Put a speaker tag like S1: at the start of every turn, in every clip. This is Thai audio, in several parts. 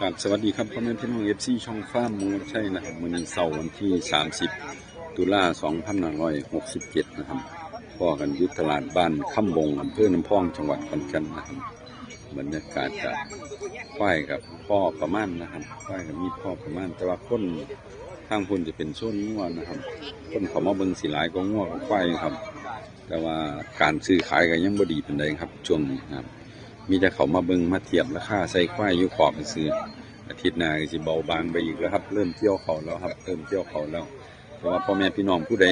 S1: ครับสวัสดีครับพ่อแม่พี่น้องเอฟซีช่องฟ้ามูใช่นะครับวันนี้เสาร์วันที่ 30 ตุลา2567 นะครับพ่อกันยุทธตลาดบ้านค่ำบงอำเภอน้ำพองจังหวัดขอนแก่นนะครับบรรยากาศกับควายกับพ่อประมาณนะครับควายกับมีพ่อประมาณ แต่ว่าคนทางพุ่นจะเป็นโซนงัวนะครับ คนเขามาเบิ่งสีหลายก็งัวกับควายครับ แต่ว่าการซื้อขายกันยังบ่ดีเป็นไดครับช่วงนี้ครับ มีแต่เขามาเบิงมาเทียบราคาใส่ควายอยู่ขอบซื้ออาทิตย์หน้าก็สิเบาบางไปอีกแล้วครับ เริ่มเที่ยวเขาแล้วครับ เริ่มเที่ยวเขาแล้วแต่ว่าพ่อแม่พี่น้องผู้ใด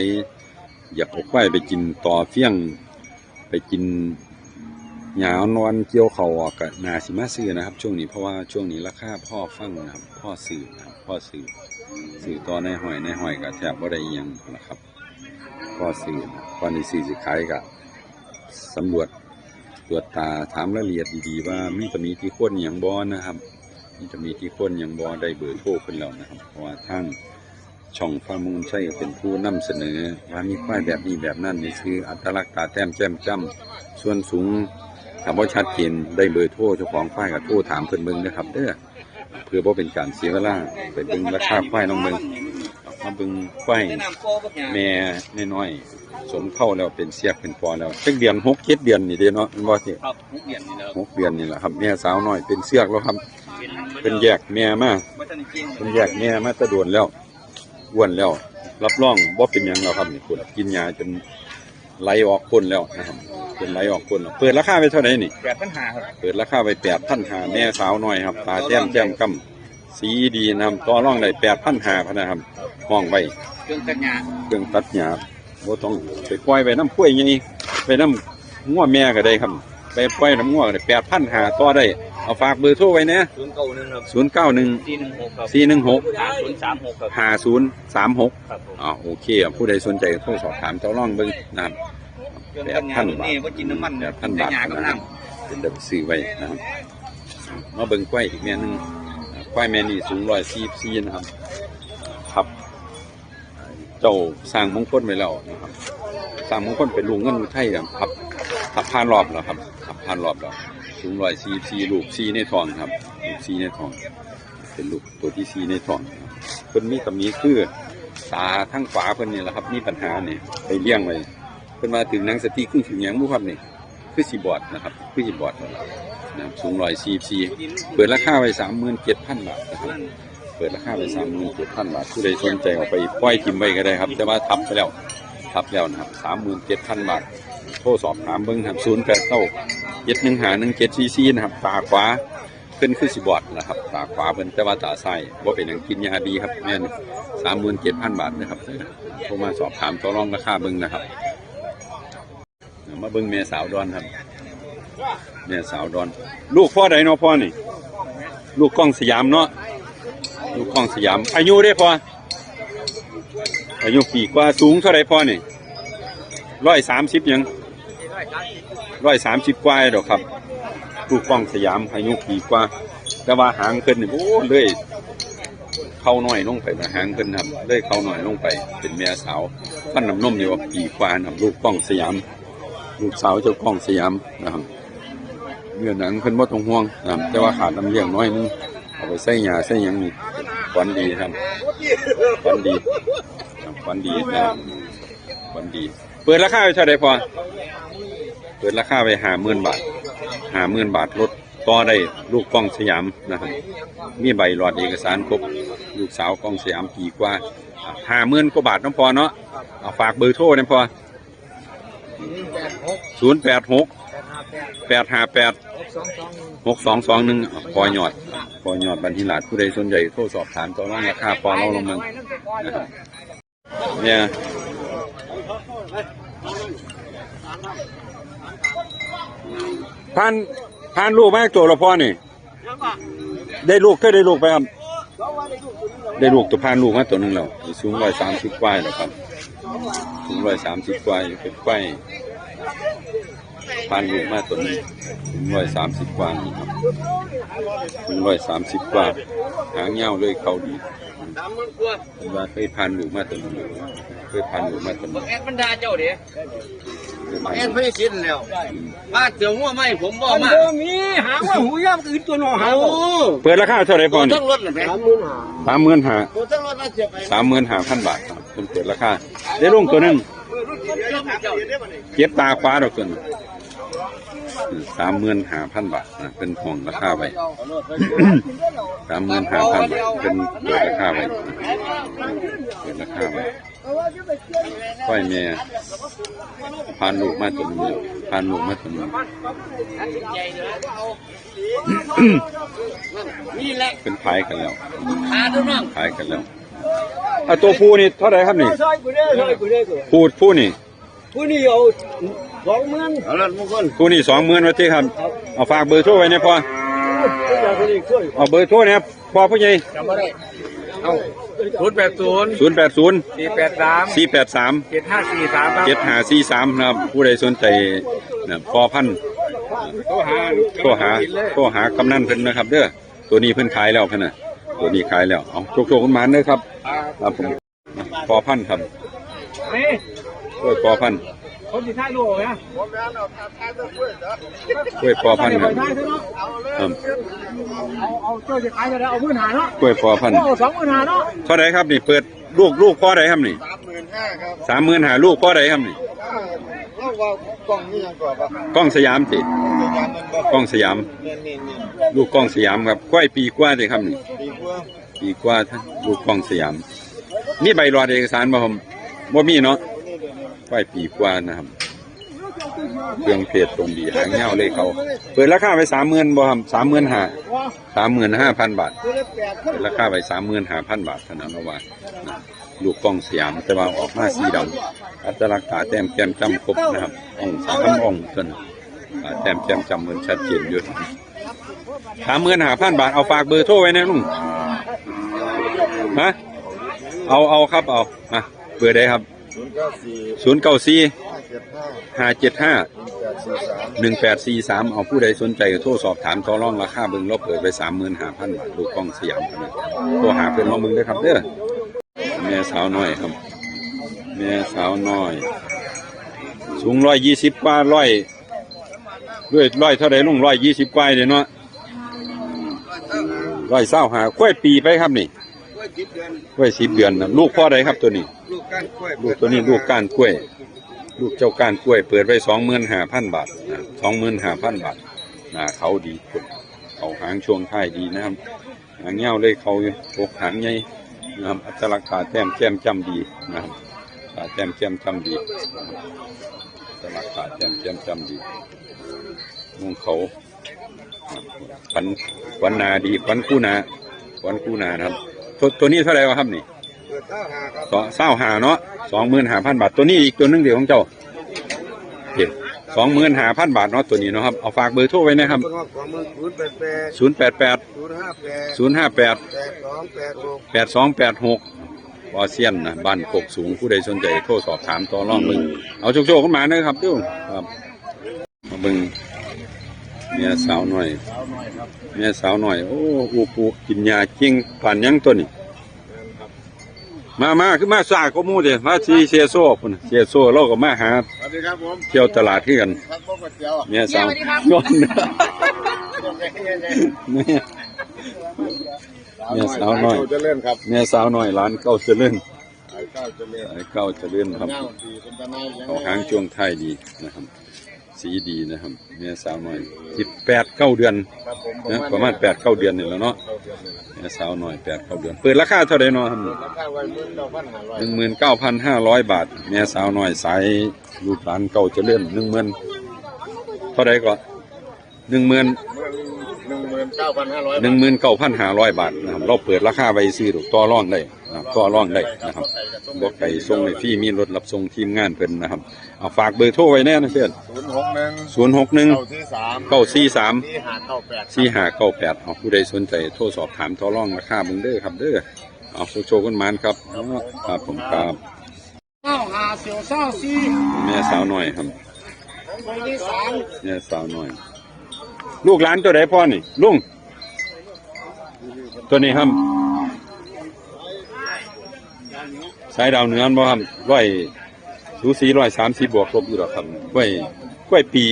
S1: อยากเอาควายไปกินต่อเฟี้ยง ไปกินหยาวนอนเกี่ยวเขาออกก็น่าสิมาซื้อนะครับ ช่วงนี้เพราะว่าช่วงนี้ราคาพ่อฟังนะครับ พ่อซื้อนะครับพ่อซื้อซื้อต่อในหอยในหอยก็แทบบ่ได้อิหยังนะครับ พ่อซื้อนะพ่อนี่ซื้อสิขายก็สำรวจ ตรวจตาถามรายละเอียดดีๆว่ามีตำหนิที่คนอย่างบอนะครับ มีตำหนิที่คนอย่างบอได้เบอร์โทรเพิ่นแล้วนะครับ เพราะว่าทางช่องฟ้ามูลใช่เป็นผู้นำเสนอ ว่ามีควายแบบนี้แบบนั้นนี่คืออัตลักษณ์ตาแต้มแจ่มจ้ำส่วนสูงถามว่าชัดเจนได้เบอร์โทรเจ้าของควายกับโทรถามเพิ่นเบิ่งนะครับเด้อเพื่อบ่าเป็นการเสียเวลาไปเบิ่งราคาควายน้องเบิ่ง มาเบิ่งควายแม่น้อยๆสมเข้าแล้วเป็นเสียกเป็นปอแล้วจักเดือนหกเจ็ดเดือนนี่เด้เนาะมันบ่สิ
S2: ครับมุกเดียนนี่นะ
S1: หกเดือนนี่แหละครับแม่สาวน้อยเป็นเสือกแล้วครับ เป็นแยกแม่มา
S2: วัฒนจริง
S1: เป็นแยกแม่มาแตะโดนแล้วอ้วนแล้ว รับรองบ่เป็นหยังแล้วครับนี่คุณกินยาจนไหลออกพ่นแล้วนะครับจนไหลออกพ่นแล้วเปิดราคาไปเท่าไหร่นี่
S2: แปดปัญหาครับ
S1: เปิดราคาไปแปดพันหาแม่สาวน้อยครับตาแจ่มแจ่มกำ สีดีนะครับต่อรองได้แปดพันหาพะนะครับห้องไว้
S2: เครื่องตัดหญ้า
S1: เครื่องตัดหญ้าบ่ต้องไปปล่อยไปน้ำกล้วยใหญ่ไปน้ำงัวแม่ก็ได้ครับ ไปปล่อยน้ำงัวก็ได้แปดพันหาต่อได้เอาฝากเบอร์โทรไว้นะ
S2: ศูนย์เก้าหนึ่งครับ
S1: ศูนย์เก้าหนึ่ง
S2: สี่หนึ่งหกครับ
S1: สี่หนึ่งหก
S2: หาศูนย์สามหกครับ
S1: ห้าศูนย์สามหก
S2: ครับผม
S1: อ่าโอเคอะผู้ใดสนใจก็โทรสอบถามเจ้าร่องเบิ้งนะครับ
S2: เครื่องตัดหญ้ารุ่นนี้ว่ากินน้ำมัน
S1: แปดพันบาท
S2: หญ้ากับ
S1: นะครับ
S2: น้
S1: เป็นเดิมซื้อไว้นะครับมาเบิ้งควายอีกแม่หนึงอ่า ควายแม่นี่สูงร้อยสี่สี่นะครับ ครับ เจ้าสร้างมงคลไว้แล้วนะครับ สร้างมงคลเป็นลุงเงินอุทัยครับขับขับผ่านรอบแล้วครับขับผ่านรอบแล้วสูงร้อยสี่สี่ลูกสี่ในทองครับลูกสี่ในทอง เป็นลูกตัวที่สี่ในทองครับเพิ่นมีตำหนี้คือตาทั้งขวาเพิ่นนี่แหละครับมีปัญหาเนี่ยไปเลี้ยงไว้เพิ่นมาถึงนังสติคือถึงหยังบุครับนี่ คือสีบอดนะครับคือสีบอดนะครับสูงร้อยสี่สี่เปิดราคาไว้สามหมื่นเจ็ดพันบาทนะครับเปิดราคาไปสามหมื่นเจ็ดพันบาทผู้ใดสนใจเอาไปปล่อยทิมไว้ก็ได้ครับแต่ว่าทับไปแล้วทับแล้วนะครับสามหมื่นเจ็ดพันบาทโทรสอบถามเบิ้งครับศูนย์แปดเก้าเจ็ดหนึ่งหาหนึ่งเจ็ดซีซีนะครับตาขวาขึ้นคือสิบอดนะครับตาขวาเป็นแต่ว่าตาซ้ายว่าเป็นอย่างกินยาดีครับแม่นสามหมื่นเจ็ดพันบาทนะครับโทรมาสอบถามต่อรองราคาเบิ้งนะครับ มาเบิ้งแม่สาวดอนครับแม่สาวดอน ลูกพ่อใดเนาะพ่อนี่ ลูกกล้องสยามเนาะลูกของสยาม อายุได้พออายุปีกว่าสูงเท่าไรพอนี่ร้อยสามสิบยังร้อยสามสิบกว่าดอกครับลูกกล้องสยามอายุปีกว่า แต่ว่าหางเพิ่นนี่โอ้เลยเข้าหน่อยลงไปหางเพิ่นครับเลยเข้าหน่อยลงไปเป็นแม่สาวพันน้ำนมอยู่ว่าปีกว่านะครับลูกกล้องสยาม ลูกสาวเจ้ากล้องสยามนะครับเนื้อหนังเพิ่นบ่ต้องห่วงนะครับแต่ว่าขาดน้ำเลี้ยงน้อยนึงเอาไปใส่หญ้าใส่หยังนี่ควันดีครับควันดีครับควันดีนะครับควันดี เปิดราคาไปเท่าไหร่พอเปิดราคาไปห้าหมื่นบาทห้าหมื่นบาทลดต่อได้ลูกกล้องสยามนะครับมีใบหลอดเอกสารครบลูกสาวกล้องสยามปีกว่าห้าหมื่นกว่าบาทน้องพอเนาะเอาฝากเบอร์โทรนะพอ ศูนย์แปดหกแปดห้าแปดหกสองสองหนึ่งพอยอดพอยอดบันทิลาดผู้ใดสนใจโทรสอบถามต่อรองราคาพอเราลงมันนะครับเนี่ยผ่านผ่านลูกไหมตัวละพ่อนี่ ได้ลูกก็ได้ลูกไปครับ ได้ลูกตัวผ่านลูกมาตัวหนึ่งแล้วสูงร้อยสามสิบกว่าแล้วครับ สูงร้อยสามสิบกว่าอยู่เป็นกว้ผ่านลูกมาตัวหนึงสูงร้อยสามสิบกว่านี่ครับสูงร้อยสามสิบกว่าหางเงี้ยวเลยเขาดีำ
S2: ดำมันกลัว
S1: ผมว่าเคยผ่านลูกมาตัวหนึงเคยผ่านลูกมาตัวหนึง
S2: แอดบรรดาเจ้าเด้
S1: เค
S2: เอ็นไม่สิ้นแล้วมาเจียวหัวไม่ผมบอก
S3: มัน
S2: มา
S3: เดิมมีหาว่าหูยามอื่นตัวหนอหา
S2: เอา
S1: เปิดราคาเท่าไหร่พ่
S2: ตั
S1: อ
S2: ว
S1: นี่
S2: ทั้งรถเลยแม่
S3: สามหมื่นหา
S1: สามหมื่นห้า
S2: ตัวทั้งรถน่าจะไป
S1: สามหมื่นห้าพันบาทครับ เป็นเปิดราคาได้ลงตัวหนึงเก็บตาคว้าดอกตัวหนึงสามหมื่นห้าพันบาทนะเป็นของราคาไว้สามหมื่นห้าพันบาทเป็นเปิดราคาไว้เปิดราคาไว้ค่อยแม่พานลูกมาตัวหนึงแล้วพานลูกมาตัวหนึง
S2: นี่แหละ
S1: เป็นขายกันแล้ว
S2: หาดูน้อง
S1: ขายกันแล้ว อะตัวผู้นี่เท่าไหร่ครับนี่
S3: ใช่กูได้ใช่กูได้กู
S1: ผู้ผู้นี่
S3: ผู้นี้เอาสองหมื่น
S2: เอาละมงคล
S1: ผู้นี่สองหมื่นว่าที่ครับ เอาฝากเบอร์โทรไว้เนี่ยพอ
S3: ผู้ใหญ่คนนี้ช่วย
S1: เอาเบอร์โทรเนี่ยพอผู้ใหญ่
S2: จำไม่ได้เอาศูนย์แปดศูนย์
S1: ศูนย์แปดศูนย์
S2: สี่แปดสาม
S1: สี่แปดสาม
S2: เจ็ดห้าสี่สามครับ
S1: เจ็ดห้าสี่สามนะครับผู้ใดสนใจนะพอพันธุ์
S2: ตัวหา
S1: โทรหาโทรหากำนันเพิ่นนะครับ เด้อตัวนี้เพิ่นขายแล้วเพิ่นน่ะ ตัวนี้ขายแล้ว เอาโชคโชคกันมาเด้อครับ ครับผมพอพันธุ์ครับ
S3: นี่
S1: กล้วยพอพันธุ์
S3: คนที่ท้ายโลกนะ
S1: กล้วยพอพันธุ์ครับ
S3: ท้ายเถอะเนาะ
S1: ครับ
S3: เอาเอาเจ้าจะขายจะได้เอาหมื่นหาเนาะ
S1: กล้วยพอพันธุ์
S3: เอาสองหมื่นหาเนาะ
S1: เท่าไหรครับนี่เปิดลูกลูกพ่อใดครับนี่
S2: สามหมื่นห้าครับ
S1: สามหมื่นหาลูกพ่อใดครับนี่
S2: เราว่ากล่องนี่ยังก่อนครับ
S1: กล้องสยามติ
S2: พยายามมันบอก
S1: กล้องสยาม
S2: เนี่ยเนี่ยเนี่ย
S1: ลูกกล้องสยามครับกล้วยปีกว่าเลยครับนี่
S2: ดีกว่า
S1: ปีกว่าท่านลูกกล้องสยาม มีใบรอดเอกสารบ่ผมบ่มีเนาะกล้วยปีกว่านะครับเครื่องเพชรตรงดีหางเงาเลยเขาเปิดราคาไปสามหมื่นบ่ครับสามหมื่นห้าสามหมื่นห้าพันบาท
S3: ตัวละแปดคน
S1: เปิดราคาไปสามหมื่นห้าพันบาทเท่านั้นเอาว่านะ ลูกกล้องสยามแต่ว่าออกมาสีดำอัตลักษณ์ตาแต้มแก้มจำครบนะครับอ่องสามอ่องเท่านั้นตาแต้มแก้มจำเหมือนชัดเจนอยู่สามหมื่นหาพันบาทเอาฝากเบอร์โทรไว้นะลุงฮะเอาเอาครับเอามาเบอร์ใดครับ
S2: ศูนย์เก้าสี่
S1: ศูนย์เก้าสี่
S2: ห้าเจ็ดห้า
S1: ห
S2: นึ่งแปดสี่สาม
S1: เอาผู้ใดสนใจก็โทรสอบถามต่อรองราคาเบิ่งเราเปิดไปสามหมื่นห้าพันบาทลูกกล้องสยามครับโทรหาเพื่อนลองมึงด้วยครับเด้อ แม่สาวน้อยครับ แม่สาวน้อย สูงร้อยยี่สิบกว่าร้อยด้วยร้อยเท่าไรลุงร้อยยี่สิบกว่าเดี๋ยวเนาะร้อยเศร้าหาค่อยปีไปครับนี่
S2: กล้วยจิบเดือน
S1: ค่อยสิบเดือนนะลูกพ่อใดครับตัวนี้
S2: ลูก
S1: ตัวนี้ลูกก้านกล้วย ลูกเจ้าก้านกล้วย เปิดไว้สองหมื่นห้าพันบาทสองหมื่นห้าพันบาทน้าเขาดีเขาหางช่วงท้ายดีนะครับหางเงี้ยวเลยเขาอกหางใหญ่ นะครับอัตลักษณ์ตาแต้มแก้มจำดีนะครับขาแต้มแก้มจำดีอัตลักษณ์ตาแต้มแก้มจำดีนุ่งเขาขวัญขวัญนาดีขวัญคู่นาขวัญคู่นานะครับตัวตัวนี้เท่าไหร่วะครับนี่
S2: เกิดต้าหาครับ
S1: สองเศร้าหาเนาะสองหมื่นห้าพันบาทตัวนี้อีกตัวนึงเดียวของเจ้า สองหมื่นหาพันบาทเนาะตัวนี้เนาะครับเอาฝากเบอร์โทรไว้นะครับ
S2: คนว่าของมือศูนย์แปดแปด
S1: ศูนย์แปดแปด
S2: ศูนย์ห้าแปด
S1: ศูนย์ห้าแปด
S2: แปดสองแปดหก
S1: แปดสองแปดหกวอเซียนนะบ้านโคกสูงผู้ใดสนใจโทรสอบถามต่อรองมึงเอาโชคโชคๆเข้ามาเลยครับเดูครับมาเบิ่งเมียสาวหน่อยเมียสาวหน่อยโอ้อูปูกินยาจริงผ่านยังตัวนี้ มามาคือมาสากก็มูเดียมาซีเซียโซ่พุ่นเซียโซ่เราก็มาหา
S2: สวัสดีครับผม
S1: เที่ยวตลาดที่กัน
S2: พักบ่ก๋วยเตี๋ยว
S1: เมียสาวย้อนเมียเมียสาวน้อย
S2: จะเล่นครับ
S1: เมียสาวน้อยร้านเก้าเจริญ
S2: ขายข้าวจะเล่น
S1: สายเก้าเจริญครับ
S2: เงาดีเป็นตะไนยัง
S1: เขาหางช่วงท้ายดีนะครับ สีดีนะครับเมียสาวน้อยสิบแปดเก้าเดือน
S2: ครับผม
S1: นะประมาณแปดเก้าเดือนนี่แหล้วเนาะ เมียสาวน้อยแปดเก้าเดือน เปิดราคาเท่าไหร่เนาะครับ
S2: ราคาไว้เมื่อเก้าพันห้าร้อย
S1: หนึ่งหมื่นเก้าพันห้าร้อยบาทเมียสาวน้อยสายลูกหลานเก้าเจริญหนึ่งหมื่นเท่าไหร่ก็หนึ่งหมื่น
S2: หนึ่งหมื่นเก้าพันห้าร้อย
S1: หนึ่งหมื่นเก้าพันห้าร้อยบาทนะครับเราเปิดราคาไว้ซื้อถูกต่อรองได้ นะครับต่อรองได้นะครับบอกไก่ส่งในที่มีรถรับส่งทีมงานเพิ่นนะครับเอาฝากเบอร์โทรไว้แน่นะเพื่อน
S2: ศูนย์หกหนึ่ง
S1: ศูนย์หกหนึ่ง
S2: เก้าที่สาม
S1: เก้าสี่สาม
S2: ที่หาเก้าแปด
S1: สี่ห้าเก้าแปดเอาผู้ใดสนใจโทรสอบถามต่อรองราคาเบิ่งเด้อครับเด้อเอาโชว์กันมานครับครับผมครับ
S3: เศร้าหาเสียวเศร้าสี่
S1: แม่สาวน้อยครับ
S3: ใบที่สาม
S1: แม่สาวน้อย ลูกหลานตัวใดพ่อนี่ลุงตัวนี้ครับ สายดาวเหนือบ่ครับร้อยสูสีร้อยสามสิบบวกลบอยู่หรอกครับกล้วยกล้วยปี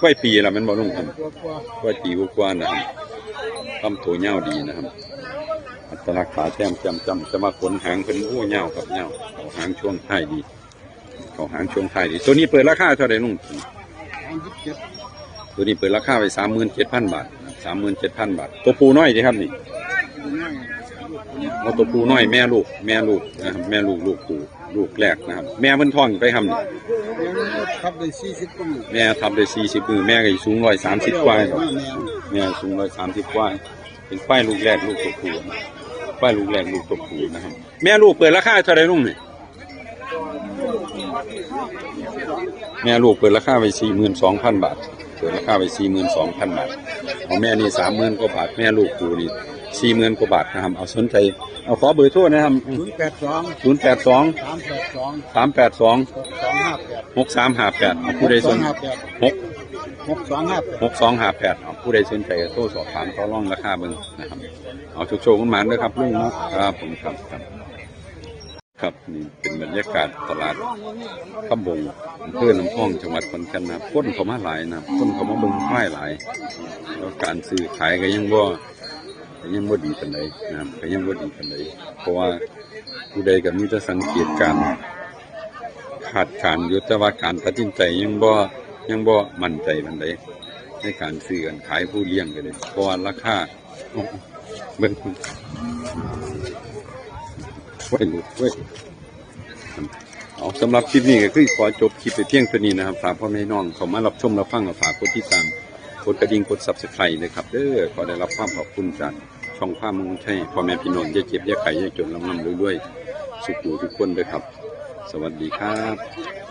S1: กล้วยปีละมันบ่ลุงครับ
S3: ก
S1: ล้วยปีกว่านะครับลำตัวเงาดีนะครับ อัตลักษณ์ขาแต้มจำจำจะมาขนหางเป็นโอ้เงาครับเงาเขาหางช่วงท้ายดี เขาหางช่วงท้ายดี ตัวนี้เปิดราคาเท่าไหร่ลุง
S3: สาม
S1: ตัวนี้เปิดราคาไปสามหมื่นเจ็ดพันบาทสามหมื่นเจ็ดพันบาท ตัวปูน้อยดีครับนี่ เอาตัวปูน้อยแม่ลูก แม่ลูกนะครับแม่ลูกลูกปูลูกแรกนะครับ แม่มันท้องไปครับนี่
S3: ยังขับได้สี่สิบกว่าหมื่น
S1: แม่ทำได้สี่สิบมือแม่ก็สูงร้อยสามสิบกว่าหรอกแม่สูงร้อยสามสิบกว่าเป็นควายลูกแรกลูกตัวปูนะควายลูกแรกลูกตัวปูนะครับ แม่ลูกเปิดราคาเท่าไหรลุงนี่แม่ลูกเปิดราคาไปสี่หมื่นสองพันบาทเปิดราคาไปสี่หมื่นสองพันบาทเอาแม่นี่สามหมื่นกว่าบาทแม่ลูกปูนี่ สี่หมื่นกว่าบาทนะครับ เอาสนใจ เอาขอเบอร์โทรนะครับ
S3: ศูนย์แปดสอง
S1: ศูนย์แปดสอง
S3: สามแปดสอง
S1: สามแปดสอง
S3: หกสองห้าแปด
S1: หกสามห้าแปดเอาผู้ใดสน
S3: ห้าแปด
S1: หก
S3: หกสองห้าแปด
S1: หกสองห้าแปดเอาผู้ใดสนใจก็โทรสอบถามเขาล่องราคาเบิ่งนะครับ เอาโชคโชคกันมาด้วยครับลุงนะครับผมครับครับครับนี่เป็นบรรยากาศตลาดข้าบงอำเภอลำพองจังหวัดขอนแก่นนะครับคนเขามาหลายนะครับคนเขามาเบิ่งควายหลายแล้วการซื้อขายก็ยังบ่ ก็ยังบ่ดีปานใดนะครับก็ยังบ่ดีปานใดเพราะว่าผู้ใดก็มีแต่สังเกตการขาดการยู่แต่ว่าการตัดสินใจยังบ่ยังบ่มั่นใจปานใดในการซื้อกันขายผู้เลี้ยงกันเลยเพราะว่าราคาเบิ่งไว้ลูกเว้เอาสำหรับคลิปนี้ก็คือขอจบคลิปไปเพียงเท่านี้นะครับฝากพ่อแม่น้องเขามารับชมรับฟังกับฝากกดติดตาม กดกระดิ่งกด subscribe เลยครับเด้อขอได้รับความขอบคุณจากช่องภาพมงใช่พ่อแม่พี่น้องอย่าเจ็บอย่าไข่อย่าจนลำลำด้วยๆสุขหูทุกคนเลยครับ สวัสดีครับ